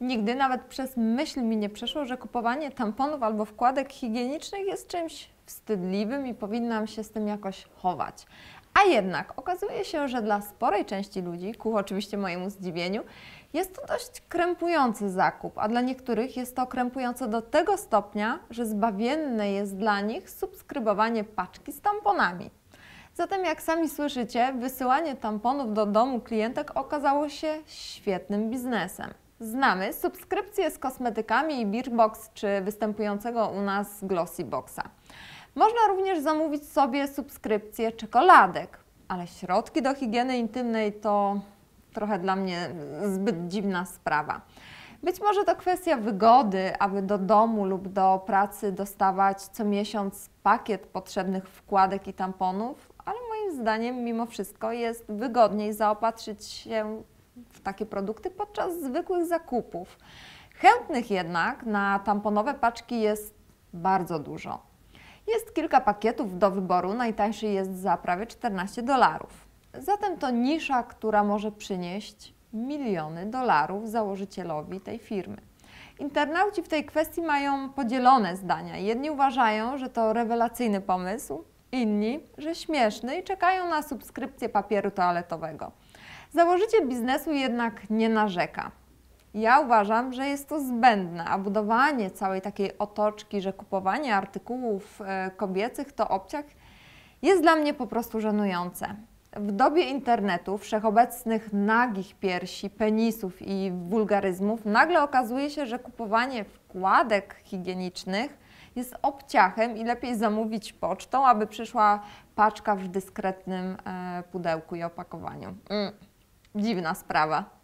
Nigdy nawet przez myśl mi nie przeszło, że kupowanie tamponów albo wkładek higienicznych jest czymś wstydliwym i powinnam się z tym jakoś chować. A jednak okazuje się, że dla sporej części ludzi, ku oczywiście mojemu zdziwieniu, jest to dość krępujący zakup, a dla niektórych jest to krępujące do tego stopnia, że zbawienne jest dla nich subskrybowanie paczki z tamponami. Zatem, jak sami słyszycie, wysyłanie tamponów do domu klientek okazało się świetnym biznesem. Znamy subskrypcje z kosmetykami i Beerbox czy występującego u nas Glossy Boxa. Można również zamówić sobie subskrypcję czekoladek, ale środki do higieny intymnej to trochę dla mnie zbyt dziwna sprawa. Być może to kwestia wygody, aby do domu lub do pracy dostawać co miesiąc pakiet potrzebnych wkładek i tamponów, ale moim zdaniem mimo wszystko jest wygodniej zaopatrzyć się w takie produkty podczas zwykłych zakupów. Chętnych jednak na tamponowe paczki jest bardzo dużo. Jest kilka pakietów do wyboru, najtańszy jest za prawie 14 dolarów. Zatem to nisza, która może przynieść miliony dolarów założycielowi tej firmy. Internauci w tej kwestii mają podzielone zdania. Jedni uważają, że to rewelacyjny pomysł, inni, że śmieszny i czekają na subskrypcję papieru toaletowego. Założyciel biznesu jednak nie narzeka. Ja uważam, że jest to zbędne, a budowanie całej takiej otoczki, że kupowanie artykułów e, kobiecych to obciach, jest dla mnie po prostu żenujące. W dobie internetu, wszechobecnych nagich piersi, penisów i wulgaryzmów, nagle okazuje się, że kupowanie wkładek higienicznych jest obciachem i lepiej zamówić pocztą, aby przyszła paczka w dyskretnym e, pudełku i opakowaniu. Mm, dziwna sprawa.